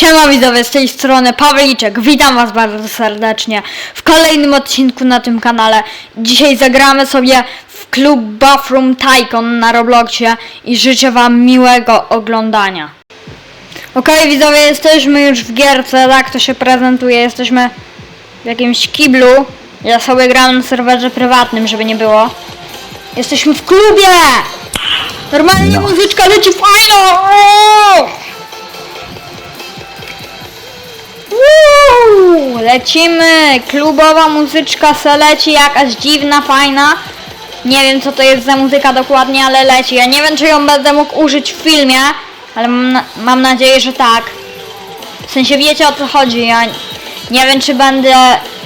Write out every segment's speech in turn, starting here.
Siema widzowie, z tej strony Pawliczek, witam was bardzo serdecznie w kolejnym odcinku na tym kanale. Dzisiaj zagramy sobie w klub Bathroom Tycoon na Robloxie i życzę wam miłego oglądania. Okej widzowie, jesteśmy już w gierce, tak to się prezentuje, jesteśmy w jakimś kiblu. Ja sobie gram na serwerze prywatnym, żeby nie było. Jesteśmy w klubie! Normalnie muzyczka leci fajna! Uuu, lecimy! Klubowa muzyczka se leci, jakaś dziwna, fajna. Nie wiem co to jest za muzyka dokładnie, ale leci. Ja nie wiem czy ją będę mógł użyć w filmie, ale mam, na, mam nadzieję, że tak. W sensie wiecie o co chodzi. Ja nie wiem czy będę.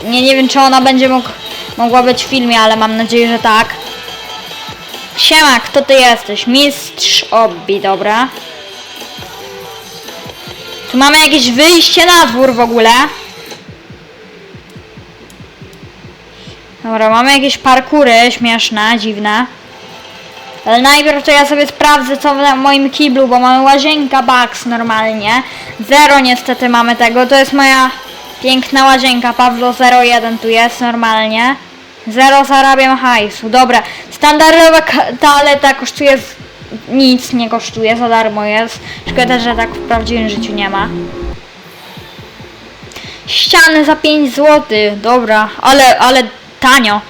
Nie, nie wiem czy ona będzie mógł, mogła być w filmie, ale mam nadzieję, że tak. Siema, kto ty jesteś? Mistrz Obbi, dobra. Tu mamy jakieś wyjście na dwór w ogóle. Dobra, mamy jakieś parkury śmieszne, dziwne. Ale najpierw to ja sobie sprawdzę co w moim kiblu, bo mamy łazienka Bugs normalnie. Zero niestety mamy tego, to jest moja piękna łazienka, Pawlo 01 tu jest normalnie. Zero zarabiam hajsu, dobra. Standardowa toaleta kosztuje nic, nie kosztuje, za darmo jest. Szkoda, że tak w prawdziwym życiu nie ma. Ściany za 5 zł, dobra, ale, ale tanio.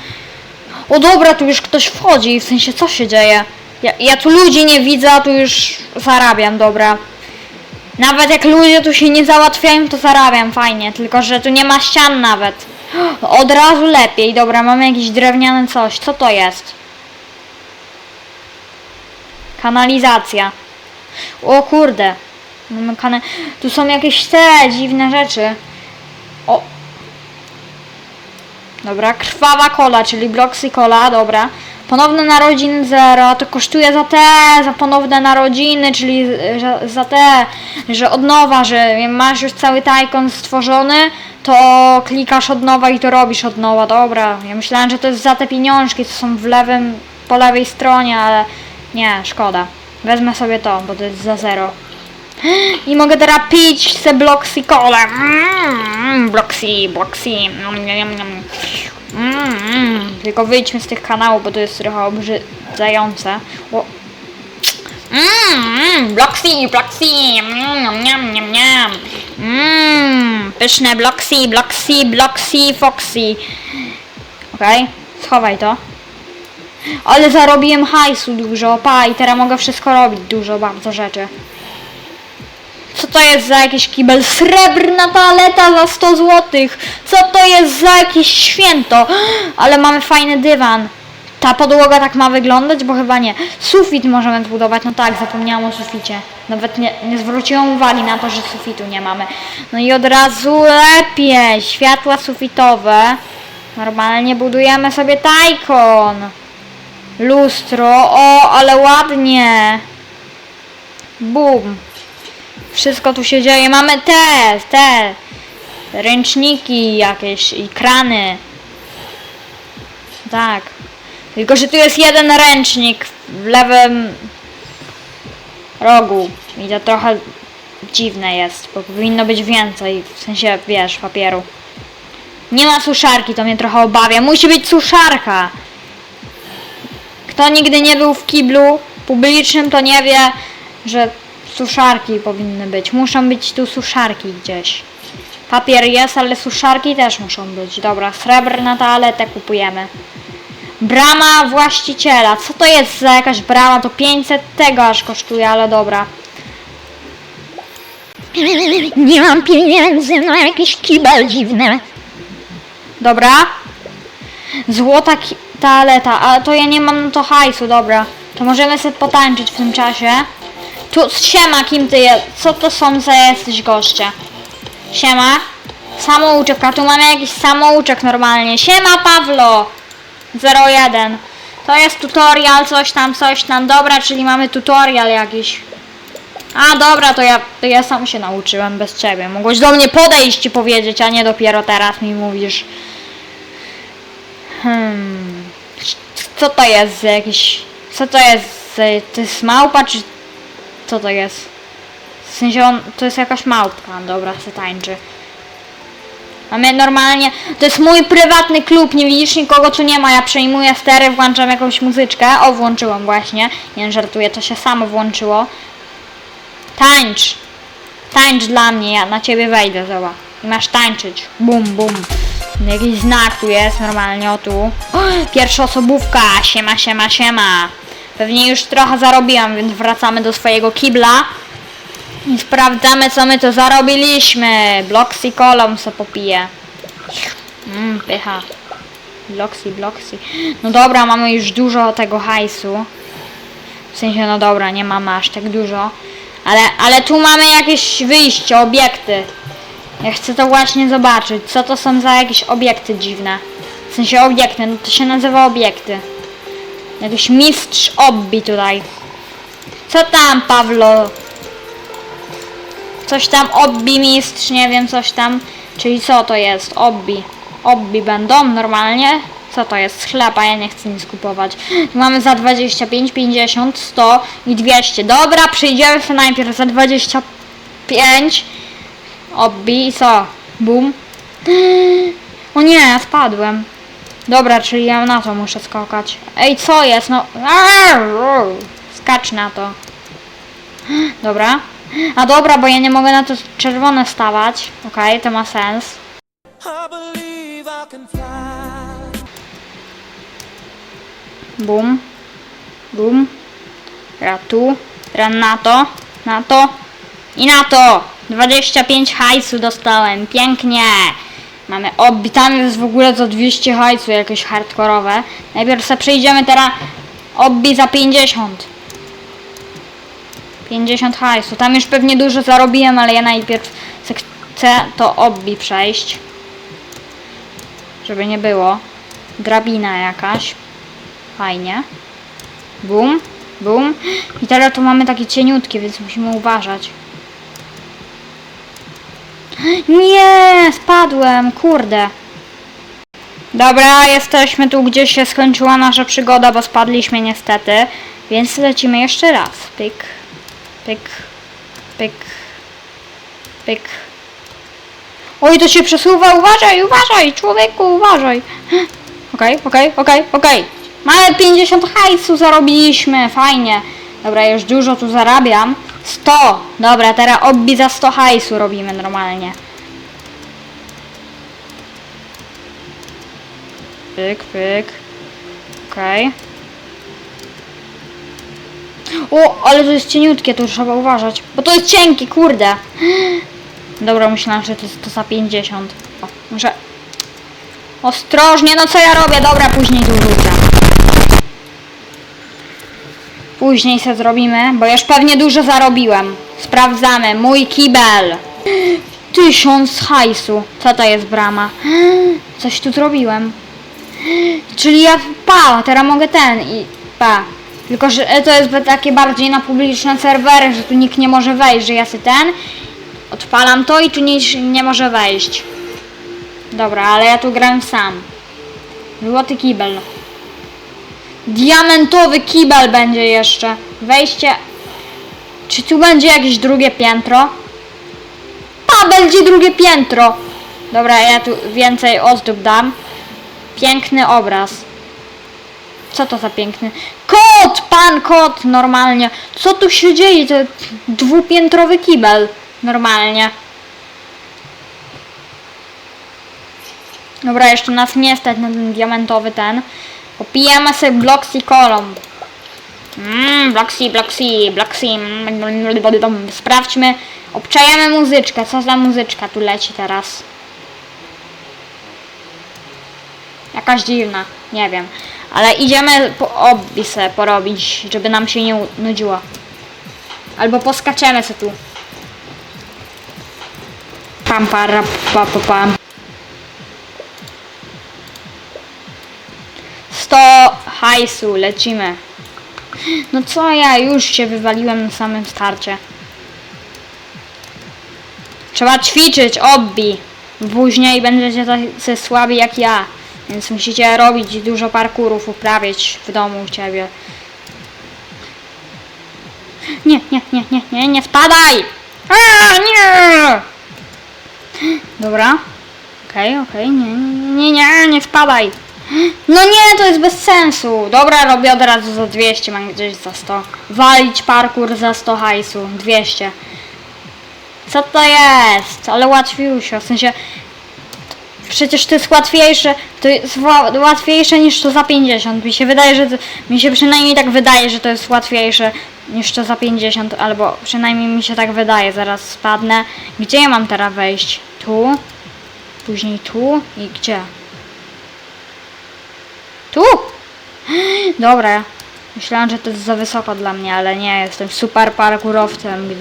O dobra, tu już ktoś wchodzi, w sensie co się dzieje? Ja, ja tu ludzi nie widzę, a tu już zarabiam, dobra. Nawet jak ludzie tu się nie załatwiają, to zarabiam fajnie, tylko że tu nie ma ścian nawet. Od razu lepiej, dobra, mamy jakieś drewniane coś, co to jest? Kanalizacja. O kurde. Mamy kana... Tu są jakieś te dziwne rzeczy. O. Dobra, krwawa kola, czyli Bloxy Cola, dobra. Ponowne narodziny zero, to kosztuje za te, za ponowne narodziny, czyli że, za te, że od nowa, że masz już cały tajkon stworzony, to klikasz od nowa i to robisz od nowa, dobra. Ja myślałem, że to jest za te pieniążki, co są w lewym, po lewej stronie, ale nie, szkoda. Wezmę sobie to, bo to jest za zero. I mogę teraz pić se Bloxy Cola. Mm, Bloxy, Bloxy. Mm. Tylko wyjdźmy z tych kanałów, bo to jest trochę obrzydzające. O. Mm, mm, Bloxy, Bloxy. Mm, niam, niam, niam. Mm, pyszne Bloxy, Bloxy, Bloxy, Foxy. Okej, schowaj to. Ale zarobiłem hajsu dużo, pa, i teraz mogę wszystko robić, dużo bardzo rzeczy. Co to jest za jakiś kibel? Srebrna toaleta za 100 zł. Co to jest za jakieś święto? Ale mamy fajny dywan. Ta podłoga tak ma wyglądać? Bo chyba nie. Sufit możemy zbudować. No tak, zapomniałam o suficie. Nawet nie, nie zwróciłam uwagi na to, że sufitu nie mamy. No i od razu lepiej. Światła sufitowe. Normalnie budujemy sobie tajkon. Lustro. O, ale ładnie. Bum. Wszystko tu się dzieje. Mamy te, te ręczniki jakieś i krany. Tak. Tylko, że tu jest jeden ręcznik w lewym rogu. I to trochę dziwne jest, bo powinno być więcej. W sensie, wiesz, papieru. Nie ma suszarki, to mnie trochę obawia. Musi być suszarka. Kto nigdy nie był w kiblu publicznym, to nie wie, że suszarki powinny być. Muszą być tu suszarki gdzieś. Papier jest, ale suszarki też muszą być. Dobra, srebrna toaletę kupujemy. Brama właściciela. Co to jest za jakaś brama? To 500 tego aż kosztuje, ale dobra. Nie mam pieniędzy na jakieś kibel dziwne. Dobra. Złota ki- toaleta, ale to ja nie mam na to hajsu, dobra. To możemy sobie potańczyć w tym czasie. Tu, siema, kim ty jest? Co to są za jesteś goście? Siema. Samouczek, a tu mamy jakiś samouczek normalnie. Siema, Pawlo. 01. To jest tutorial, coś tam, coś tam. Dobra, czyli mamy tutorial jakiś. A dobra, to ja, to ja sam się nauczyłem bez ciebie. Mogłeś do mnie podejść i powiedzieć, a nie dopiero teraz mi mówisz. Co to jest za jakiś... Co to jest. To jest małpa, czy... Co to jest? W sensie on, to jest jakaś małpka, dobra, se tańczy. Mamy normalnie, to jest mój prywatny klub, nie widzisz nikogo tu nie ma, ja przejmuję stery, włączam jakąś muzyczkę, o włączyłam właśnie, nie żartuję, to się samo włączyło. Tańcz, tańcz dla mnie, ja na ciebie wejdę, zobacz. I masz tańczyć, bum, bum. Jakiś znak tu jest, normalnie, o tu. Pierwsza osobówka, siema, siema, siema. Pewnie już trochę zarobiłam, więc wracamy do swojego kibla. I sprawdzamy co my to zarobiliśmy. Bloxy kolą se popiję. Mmm, pycha. Bloxy, bloxy. No dobra, mamy już dużo tego hajsu. W sensie, no dobra, nie mamy aż tak dużo. Ale, ale tu mamy jakieś wyjście, obiekty. Ja chcę to właśnie zobaczyć. Co to są za jakieś obiekty dziwne? W sensie obiekty, no to się nazywa obiekty. Jakiś mistrz obbi tutaj. Co tam, Pawlo? Coś tam obbi mistrz, nie wiem, coś tam. Czyli co to jest? Obbi. Obbi będą normalnie? Co to jest? Chleb, a ja nie chcę nic kupować. Mamy za 25, 50, 100 i 200. Dobra, przyjdziemy sobie najpierw za 25. Obbi i co? Bum. O nie, spadłem. Dobra, czyli ja na to muszę skakać. Ej, co jest? No. Skacz na to. Dobra. A dobra, bo ja nie mogę na to czerwone stawać. Okej, to ma sens. Bum. Bum. Teraz tu. Teraz na to. Na to. I na to. 25 hajsu dostałem. Pięknie. Mamy obbi. Tam jest w ogóle za 200 hajsu jakieś hardkorowe. Najpierw sobie przejdziemy teraz obbi za 50. 50 hajsu. Tam już pewnie dużo zarobiłem, ale ja najpierw chcę to obbi przejść. Żeby nie było. Drabina jakaś. Fajnie. Bum, bum. I teraz tu mamy takie cieniutkie, więc musimy uważać. Nie, spadłem, kurde. Dobra, jesteśmy tu, gdzie się skończyła nasza przygoda, bo spadliśmy niestety. Więc lecimy jeszcze raz. Pyk, pyk, pyk, pyk. Oj, to się przesuwa, uważaj, uważaj, człowieku, uważaj. Okej, okej, okej, okej. Mamy 50 hajsu zarobiliśmy, fajnie. Dobra, już dużo tu zarabiam. 100. Dobra, teraz obbi za 100 hajsu robimy normalnie. Pyk, pyk. Okej. O, ale to jest cieniutkie, to trzeba uważać. Bo to jest cienkie, kurde. Dobra, myślałam, że to jest to za 50. O, muszę... Ostrożnie, no co ja robię? Dobra, później tu rzucę. Później se zrobimy, bo już pewnie dużo zarobiłem. Sprawdzamy. Mój kibel. Tysiąc hajsu. Co to jest brama? Coś tu zrobiłem. Czyli ja pa, teraz mogę ten i pa. Tylko, że to jest takie bardziej na publiczne serwery, że tu nikt nie może wejść, że ja sobie ten odpalam to i tu nikt nie może wejść. Dobra, ale ja tu gram sam. Złoty kibel. Diamentowy kibel będzie jeszcze. Wejście. Czy tu będzie jakieś drugie piętro? A, będzie drugie piętro. Dobra, ja tu więcej ozdób dam. Piękny obraz. Co to za piękny? Kot! Pan kot! Normalnie. Co tu się dzieje? To dwupiętrowy kibel. Normalnie. Dobra, jeszcze nas nie stać na ten diamentowy ten. Popijemy sobie Bloxy kolą. Mmm, Bloxy, Bloxy. mm, Sprawdźmy. Obczajemy muzyczkę. Co za muzyczka tu leci teraz? Jakaś dziwna. Nie wiem. Ale idziemy po obbi se porobić, żeby nam się nie nudziło. Albo poskaczemy se tu. Pam, para, pa, pa, pam. Hajsu, lecimy. No co ja, już się wywaliłem na samym starcie. Trzeba ćwiczyć, obbi. Później będziecie tacy słabi jak ja. Więc musicie robić dużo parkurów, uprawiać w domu u ciebie. Nie, nie, nie, nie, nie, nie spadaj! A, nie! Dobra. Okej, okej, nie, nie, nie, nie, nie spadaj. No nie, to jest bez sensu. Dobra, robię od razu za 200, mam gdzieś za 100. Walić parkour za 100 hajsu, 200. Co to jest? Ale łatwiejsze, w sensie... Przecież to jest łatwiejsze, to jest ła- łatwiejsze niż to za 50. Mi się wydaje, że to, mi się przynajmniej tak wydaje, że to jest łatwiejsze niż to za 50, albo przynajmniej mi się tak wydaje. Zaraz spadnę. Gdzie ja mam teraz wejść? Tu? Później tu i gdzie? Tu! Dobra. Myślałam, że to jest za wysoko dla mnie, ale nie, jestem super parkurowcem.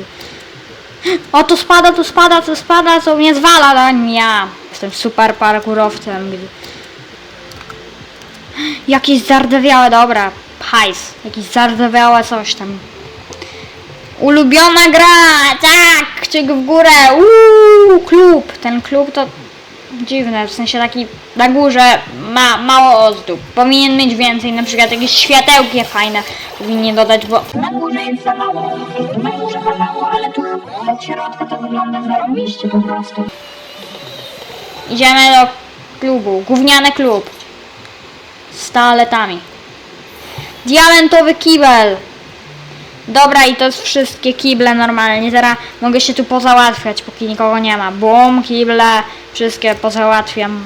O, tu spada, tu spada, tu spada, co mnie zwala, no ja. Jestem super parkurowcem. Jakieś zardewiałe, dobra, hajs. Jakieś zardewiałe coś tam. Ulubiona gra, tak, kciuk w górę, uuu, klub. Ten klub to dziwne, w sensie taki na górze ma mało ozdób. Powinien mieć więcej, na przykład jakieś światełki fajne powinien dodać, bo Na górze jest za mało, na górze za mało, ale tu od środka to wygląda zarobiście po prostu. idziemy do klubu, gówniany klub z toaletami. Diamentowy kibel. Dobra, i to jest wszystkie kible normalnie. Teraz mogę się tu pozałatwiać, póki nikogo nie ma. Bum, kible, wszystkie pozałatwiam.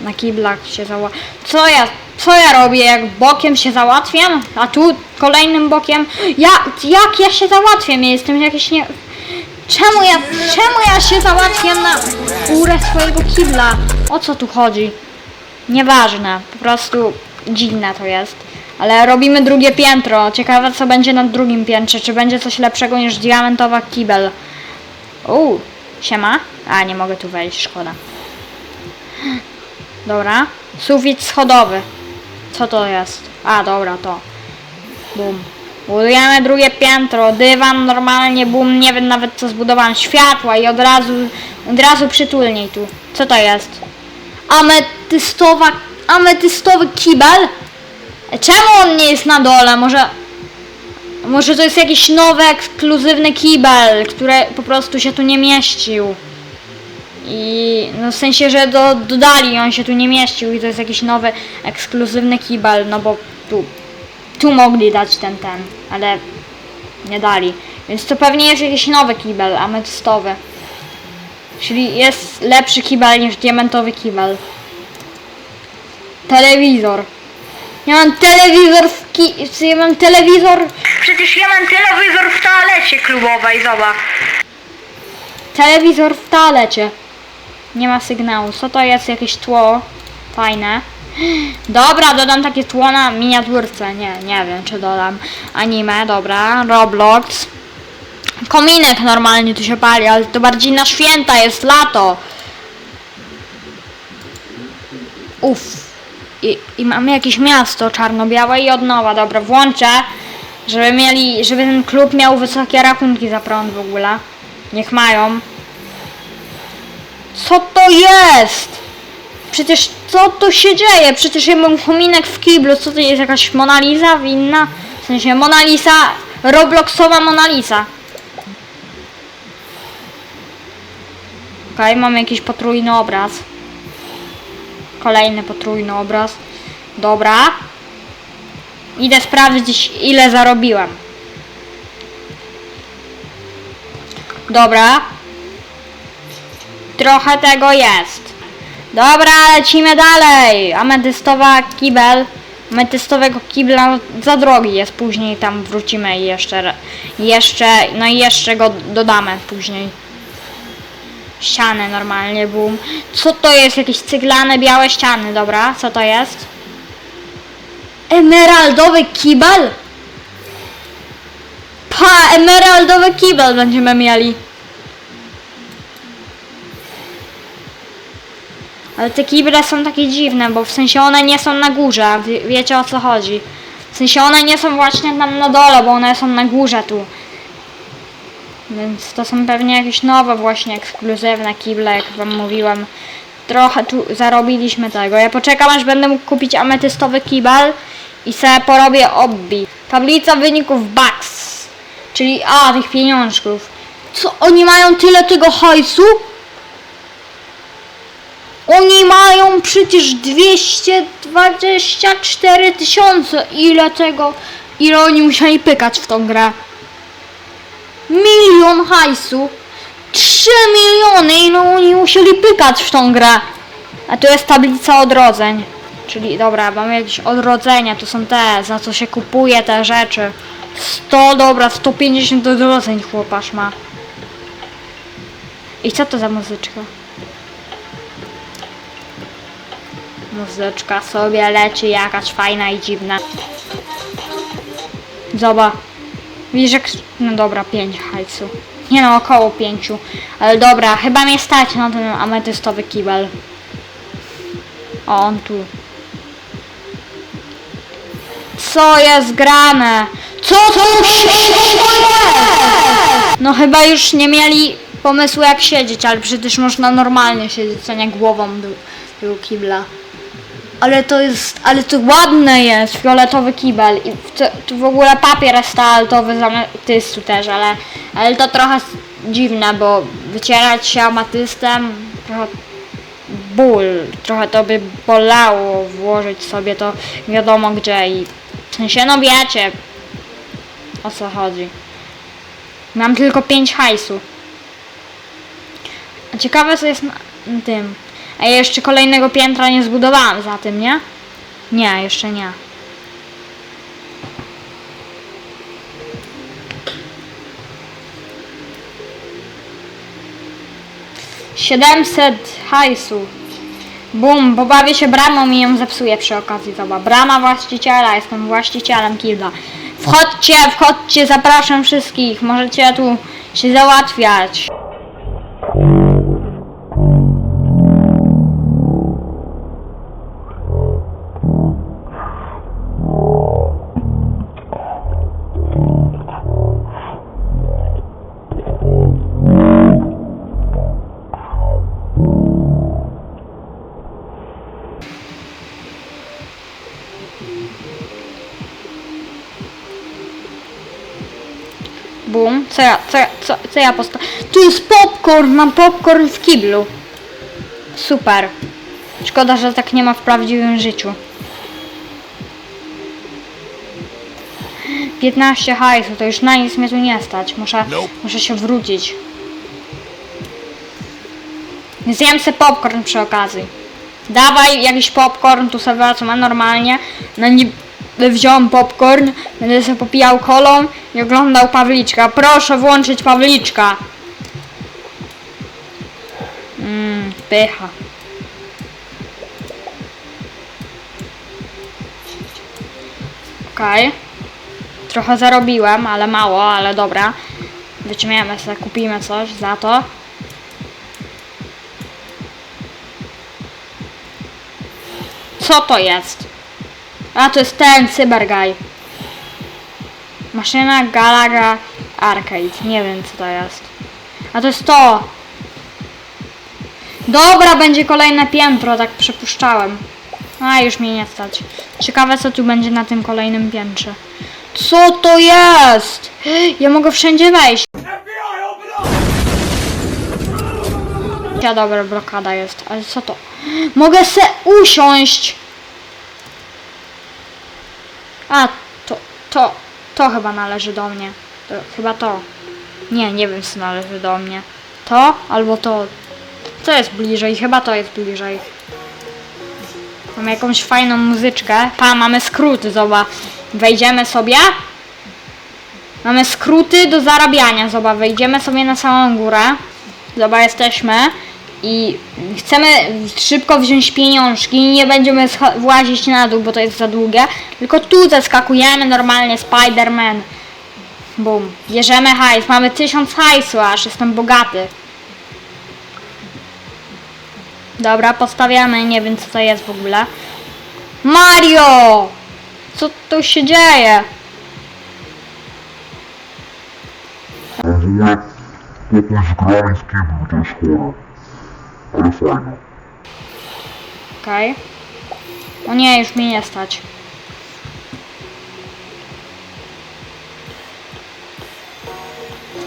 Na kiblach się zała... Co ja, co ja robię? Jak bokiem się załatwiam? A tu kolejnym bokiem? Ja, jak ja się załatwiam? Ja jestem jakiś nie... Czemu ja, czemu ja się załatwiam na górę swojego kibla? O co tu chodzi? Nieważne, po prostu dziwne to jest. Ale robimy drugie piętro. Ciekawe co będzie na drugim piętrze. Czy będzie coś lepszego niż diamentowa kibel? Uuu, siema. A, nie mogę tu wejść, szkoda. Dobra. Sufit schodowy. Co to jest? A, dobra, to. Bum. Budujemy drugie piętro, dywan normalnie, bum, nie wiem nawet co zbudowałem, światła i od razu, od razu przytulniej tu. Co to jest? Ametystowa, ametystowy kibel? Czemu on nie jest na dole? Może, może to jest jakiś nowy, ekskluzywny kibel, który po prostu się tu nie mieścił. I no w sensie, że do, dodali, on się tu nie mieścił i to jest jakiś nowy, ekskluzywny kibel, no bo tu, tu mogli dać ten, ten, ale nie dali. Więc to pewnie jest jakiś nowy kibel, ametystowy. Czyli jest lepszy kibel niż diamentowy kibel. Telewizor. Ja mam telewizor w ki... Ja mam telewizor... Przecież ja mam telewizor w toalecie klubowej, zobacz. Telewizor w toalecie. Nie ma sygnału. Co to jest? Jakieś tło. Fajne. Dobra, dodam takie tło na miniaturce. Nie, nie wiem czy dodam. Anime, dobra. Roblox. Kominek normalnie tu się pali, ale to bardziej na święta jest lato. Uff. I, I mamy jakieś miasto czarno-białe i od nowa. Dobra, włączę, żeby mieli, żeby ten klub miał wysokie rachunki za prąd w ogóle. Niech mają. Co to jest? Przecież co tu się dzieje? Przecież ja mam chominek w kiblu. Co to jest? Jakaś Mona Lisa winna? W sensie Mona Lisa, Robloxowa Mona Lisa. Okej, mamy jakiś potrójny obraz. Kolejny potrójny obraz. Dobra. Idę sprawdzić ile zarobiłem. Dobra. Trochę tego jest. Dobra, lecimy dalej. Ametystowa kibel. Ametystowego kibla za drogi jest. Później tam wrócimy i jeszcze, jeszcze, no i jeszcze go dodamy później. Ściany normalnie, boom. Co to jest? Jakieś cyglane, białe ściany, dobra. Co to jest? Emeraldowy kibel? Pa, emeraldowy kibel będziemy mieli. Ale te kible są takie dziwne, bo w sensie one nie są na górze, wie, wiecie o co chodzi. W sensie one nie są właśnie tam na dole, bo one są na górze tu. Więc to są pewnie jakieś nowe właśnie ekskluzywne kible, jak wam mówiłem. Trochę tu zarobiliśmy tego. Ja poczekam aż będę mógł kupić ametystowy kibel i sobie porobię obbi. Tablica wyników BAX. Czyli a tych pieniążków. Co, oni mają tyle tego hajsu? Oni mają przecież 224 tysiące. Ile tego, ile oni musieli pykać w tą grę? Milion hajsu. 3 miliony, ile oni musieli pykać w tą grę. A tu jest tablica odrodzeń. Czyli dobra, mamy jakieś odrodzenia, to są te, za co się kupuje te rzeczy. 100, dobra, 150 odrodzeń chłopasz ma. I co to za muzyczka? Muzyczka sobie leci jakaś fajna i dziwna. Zobacz. Jak... No dobra, 5 hajsu. Nie no, około 5. Ale dobra, chyba mnie stać na ten ametystowy kibel. O, on tu. Co jest grane? Co to No chyba już nie mieli pomysłu jak siedzieć, ale przecież można normalnie siedzieć, co nie głową do tego kibla. Ale to jest, ale to ładne jest, fioletowy kibel i w, to, w ogóle papier asfaltowy z amatystu też, ale, ale to trochę dziwne, bo wycierać się amatystem trochę ból, trochę to by bolało włożyć sobie to wiadomo gdzie i w sensie no wiecie o co chodzi. Mam tylko 5 hajsu. Ciekawe co jest na tym. A jeszcze kolejnego piętra nie zbudowałam za tym, nie? Nie, jeszcze nie. Siedemset hajsu. Bum, pobawię się bramą i ją zepsuję przy okazji. Zobacz, brama właściciela, jestem właścicielem kilda. Wchodźcie, wchodźcie, zapraszam wszystkich. Możecie tu się załatwiać. Co ja, co, co posta... Tu jest popcorn, mam popcorn w kiblu. Super. Szkoda, że tak nie ma w prawdziwym życiu. 15 hajsu, to już na nic mnie tu nie stać. Muszę, muszę się wrócić. Zjem se popcorn przy okazji. Dawaj jakiś popcorn, tu sobie wracam normalnie. No nie wziąłem popcorn, będę sobie popijał kolą i oglądał Pawliczka. Proszę włączyć Pawliczka. Mmm, pycha. Okej. Trochę zarobiłem, ale mało, ale dobra. Wyciągniemy sobie, kupimy coś za to. Co to jest? A to jest ten Cyberguy. Maszyna Galaga Arcade. Nie wiem co to jest. A to jest to. Dobra, będzie kolejne piętro, tak przypuszczałem. A, już mnie nie stać. Ciekawe co tu będzie na tym kolejnym piętrze. Co to jest? Ja mogę wszędzie wejść. Ja dobra, blokada jest. Ale co to? Mogę se usiąść. A, to, to, to chyba należy do mnie. To, chyba to. Nie, nie wiem co należy do mnie. To albo to. To jest bliżej, chyba to jest bliżej. Mamy jakąś fajną muzyczkę. Pa, mamy skróty, zobacz. Wejdziemy sobie. Mamy skróty do zarabiania, zobacz. Wejdziemy sobie na samą górę. Zobacz, jesteśmy. I chcemy szybko wziąć pieniążki. Nie będziemy włazić na dół, bo to jest za długie. Tylko tu zeskakujemy normalnie, Spider-Man. Bum. Bierzemy hajs. Mamy tysiąc hajsu aż. Jestem bogaty. Dobra, postawiamy. Nie wiem co to jest w ogóle. Mario! Co tu się dzieje? Pokój zgrany z to jest chore. Ale fajne. Okej. O nie, już mnie nie stać.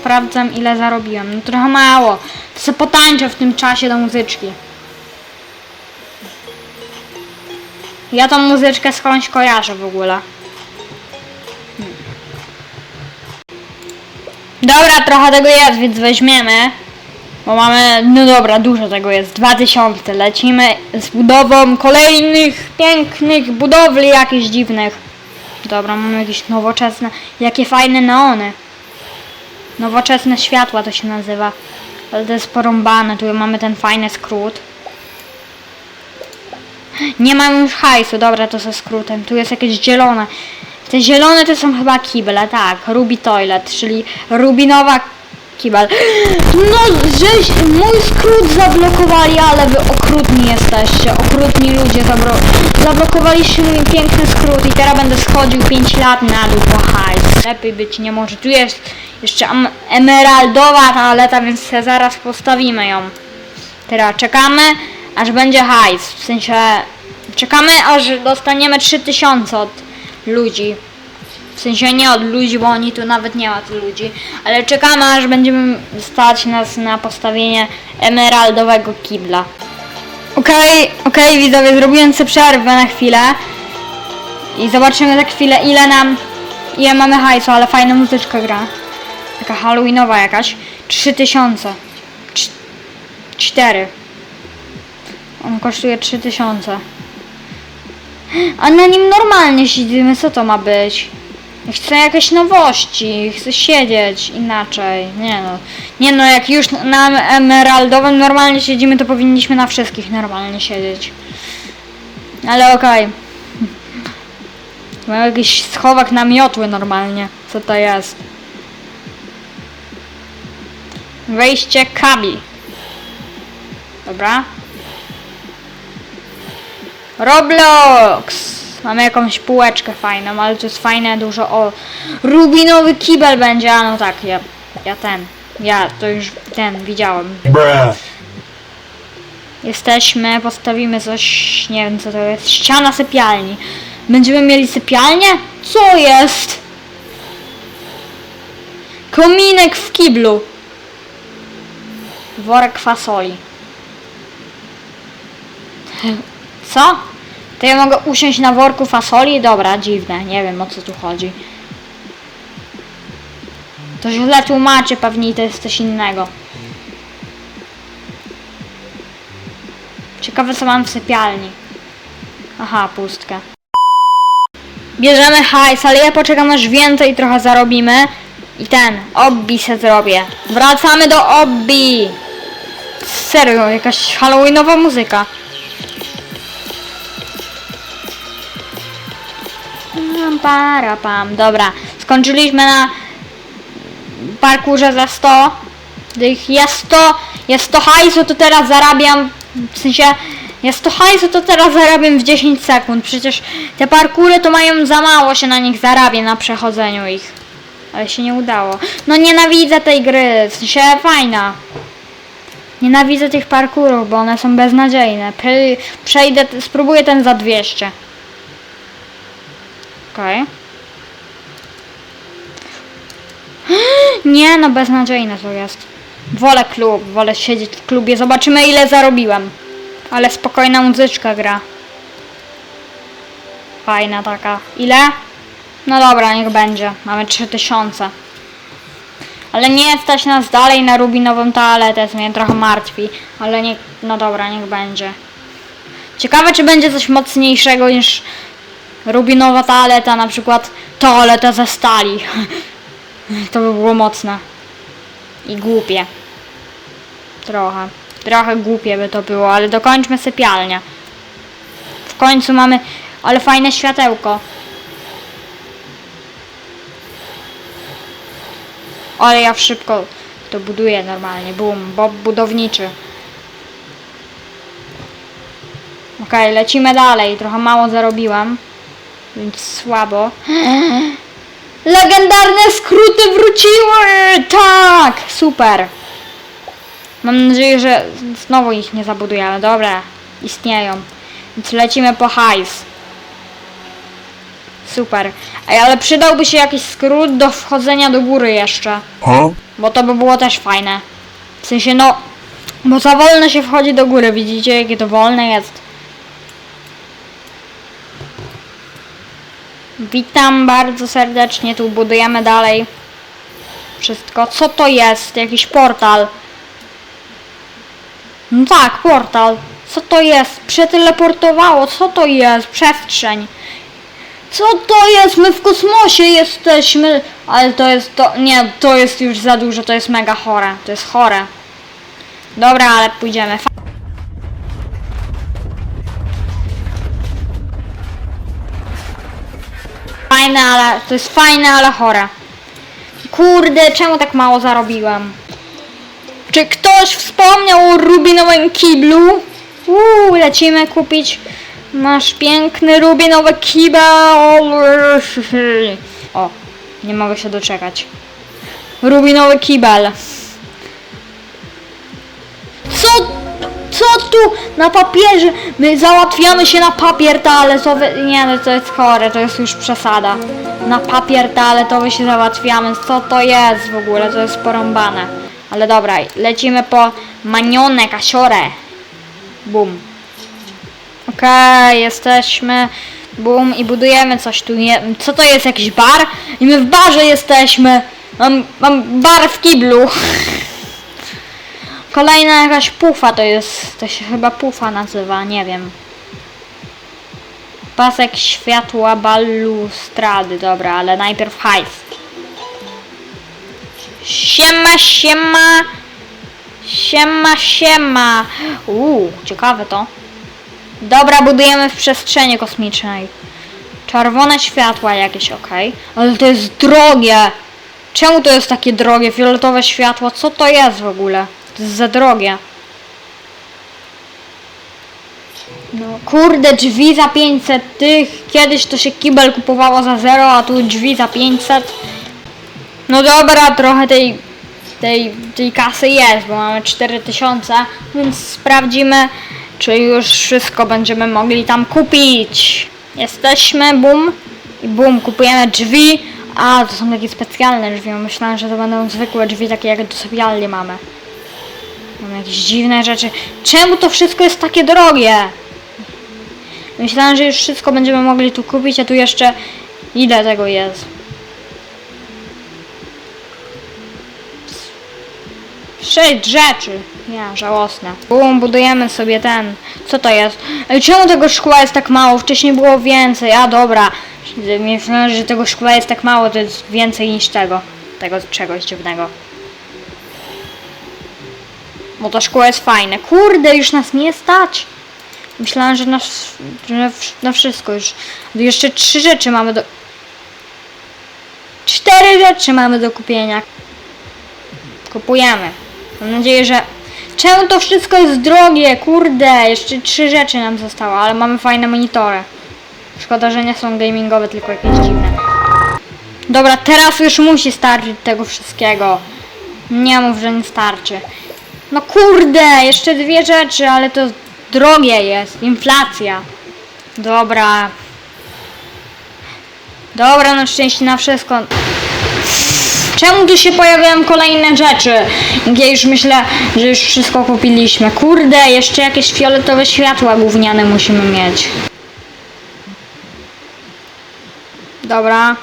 sprawdzam ile zarobiłem. No trochę mało. To sobie potańczę w tym czasie do muzyczki. Ja tą muzyczkę skądś kojarzę w ogóle. Hmm. Dobra, trochę tego jest, więc weźmiemy. Bo mamy, no dobra, dużo tego jest. 2000. Lecimy z budową kolejnych pięknych budowli jakichś dziwnych. Dobra, mamy jakieś nowoczesne, jakie fajne neony. Nowoczesne światła to się nazywa. Ale to jest porąbane, tu mamy ten fajny skrót. Nie mam już hajsu, dobra, to ze skrótem. Tu jest jakieś zielone. Te zielone to są chyba kible, tak. Ruby Toilet, czyli rubinowa kibel. No, żeś mój skrót zablokowali, ale wy okrutni jesteście. Okrutni ludzie zabro zablokowaliście mój piękny skrót i teraz będę schodził 5 lat na dół po hajs. Lepiej być nie może. Tu jest jeszcze emeraldowa toaleta, więc zaraz postawimy ją. Teraz czekamy, aż będzie hajs. W sensie czekamy, aż dostaniemy 3000 od ludzi. W sensie nie od ludzi, bo oni tu nawet nie ma ludzi. Ale czekamy, aż będziemy stać nas na postawienie emeraldowego kibla. Okej, okej widzowie, zrobiłem sobie przerwę na chwilę. I zobaczymy za chwilę ile nam, ile mamy hajsu, ale fajna muzyczka gra. Taka halloweenowa jakaś. 3000. Cz- Cztery. On kosztuje 3000. A na nim normalnie siedzimy, co to ma być? Chcę jakieś nowości, chcę siedzieć inaczej. Nie no. Nie no, jak już na emeraldowym normalnie siedzimy, to powinniśmy na wszystkich normalnie siedzieć. Ale okej. Mam jakiś schowak na miotły normalnie. Co to jest? Wejście kabli. Dobra. Roblox! Mamy jakąś półeczkę fajną, ale to jest fajne dużo o rubinowy kibel będzie, a no tak, ja, ja ten, ja to już ten widziałem. Jesteśmy, postawimy coś, nie wiem co to jest, ściana sypialni. Będziemy mieli sypialnię? Co jest? Kominek w kiblu. Worek fasoli. Co? To ja mogę usiąść na worku fasoli? Dobra, dziwne, nie wiem o co tu chodzi. To źle tłumaczy pewnie to jest coś innego. Ciekawe co mam w sypialni. Aha, pustkę. Bierzemy hajs, ale ja poczekam aż więcej trochę zarobimy. I ten, obbi se zrobię. Wracamy do obbi! Serio, jakaś halloweenowa muzyka. Pam, para, pam. Dobra, skończyliśmy na parkurze za 100. Tych jest 100, jest 100 hajsu, to teraz zarabiam, w sensie jest 100 hajsu, to teraz zarabiam w 10 sekund. Przecież te parkury to mają za mało się na nich zarabia na przechodzeniu ich. Ale się nie udało. No nienawidzę tej gry, w sensie fajna. Nienawidzę tych parkurów, bo one są beznadziejne. Prze- Przejdę, spróbuję ten za 200. Okej. Nie, no beznadziejne to jest. Wolę klub, wolę siedzieć w klubie. Zobaczymy ile zarobiłem. Ale spokojna muzyczka gra. Fajna taka. Ile? No dobra, niech będzie. Mamy 3000. Ale nie stać nas dalej na rubinową toaletę, co mnie trochę martwi. Ale nie, no dobra, niech będzie. Ciekawe, czy będzie coś mocniejszego niż rubinowa toaleta, na przykład toaleta ze stali. To by było mocne. I głupie. Trochę. Trochę głupie by to było, ale dokończmy sypialnię. W końcu mamy... Ale fajne światełko. Ale ja szybko to buduję normalnie. Bum, bob budowniczy. Okej, lecimy dalej. Trochę mało zarobiłam. Więc słabo. Legendarne skróty wróciły! Tak! Super! Mam nadzieję, że znowu ich nie zabuduję, ale dobra, istnieją. Więc lecimy po hajs. Super. Ej, ale przydałby się jakiś skrót do wchodzenia do góry jeszcze. Huh? Bo to by było też fajne. W sensie no, bo za wolno się wchodzi do góry, widzicie jakie to wolne jest. Witam bardzo serdecznie, tu budujemy dalej. Wszystko. Co to jest? Jakiś portal. No tak, portal. Co to jest? Przeteleportowało. Co to jest? Przestrzeń. Co to jest? My w kosmosie jesteśmy. Ale to jest to. Nie, to jest już za dużo. To jest mega chore. To jest chore. Dobra, ale pójdziemy. Fajne, ale. To jest fajne, ale chore. Kurde, czemu tak mało zarobiłem? Czy ktoś wspomniał o rubinowym kiblu? Uuu, lecimy kupić nasz piękny rubinowy kibel. O, nie mogę się doczekać. Rubinowy kibel. Co, co tu na papierze? My załatwiamy się na papier toaletowy. Nie, no to jest chore, to jest już przesada. Na papier toaletowy się załatwiamy. Co to jest w ogóle? To jest porąbane. Ale dobra, lecimy po manionę kasiorę. Bum. Okej, jesteśmy. Bum i budujemy coś tu. Nie, co to jest? Jakiś bar? I my w barze jesteśmy. Mam, mam bar w kiblu. Kolejna jakaś pufa to jest. To się chyba pufa nazywa, nie wiem. Pasek światła balustrady, dobra, ale najpierw hajs. Siema, siema. Siema, siema. Uuu, ciekawe to. Dobra, budujemy w przestrzeni kosmicznej. Czerwone światła jakieś, ok. Ale to jest drogie. Czemu to jest takie drogie? Fioletowe światło? Co to jest w ogóle? To jest za drogie. No kurde, drzwi za 500 tych. Kiedyś to się kibel kupowało za 0, a tu drzwi za 500. No dobra, trochę tej, tej, tej kasy jest, bo mamy 4000, więc sprawdzimy, czy już wszystko będziemy mogli tam kupić. Jesteśmy, bum, i bum, kupujemy drzwi. A, to są takie specjalne drzwi, myślałem, że to będą zwykłe drzwi, takie jak do sypialni mamy. Mamy jakieś dziwne rzeczy. Czemu to wszystko jest takie drogie? Myślałem, że już wszystko będziemy mogli tu kupić, a tu jeszcze ile tego jest? Sześć rzeczy. Nie, żałosne. Bum, budujemy sobie ten. Co to jest? Ej, czemu tego szkła jest tak mało? Wcześniej było więcej. A dobra. Myślałem, że tego szkła jest tak mało, to jest więcej niż tego. Tego czegoś dziwnego. Bo to szkło jest fajne. Kurde, już nas nie stać. Myślałem, że na, że na wszystko już. Jeszcze trzy rzeczy mamy do... Cztery rzeczy mamy do kupienia. Kupujemy. Mam nadzieję, że... Czemu to wszystko jest drogie? Kurde, jeszcze trzy rzeczy nam zostało, ale mamy fajne monitory. Szkoda, że nie są gamingowe, tylko jakieś dziwne. Dobra, teraz już musi starczyć tego wszystkiego. Nie mów, że nie starczy. No kurde, jeszcze dwie rzeczy, ale to drogie jest. Inflacja. Dobra. Dobra, na szczęście na wszystko. Czemu tu się pojawiają kolejne rzeczy? Ja już myślę, że już wszystko kupiliśmy. Kurde, jeszcze jakieś fioletowe światła gówniane musimy mieć. Dobra.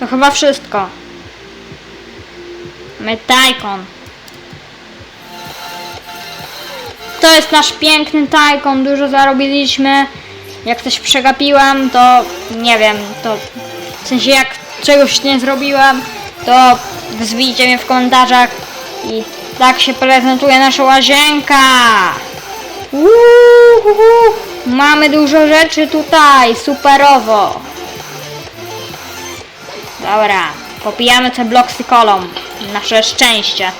To chyba wszystko. My Tajkon. To jest nasz piękny Tajkon, dużo zarobiliśmy. Jak coś przegapiłem, to nie wiem, to w sensie jak czegoś nie zrobiłem, to wzwijcie mnie w komentarzach i tak się prezentuje nasza łazienka. Uhuhu. Mamy dużo rzeczy tutaj, superowo. Dobra, popijamy te bloksy kolą. Nasze szczęście.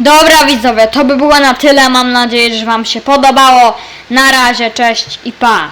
Dobra widzowie, to by było na tyle. Mam nadzieję, że Wam się podobało. Na razie, cześć i pa.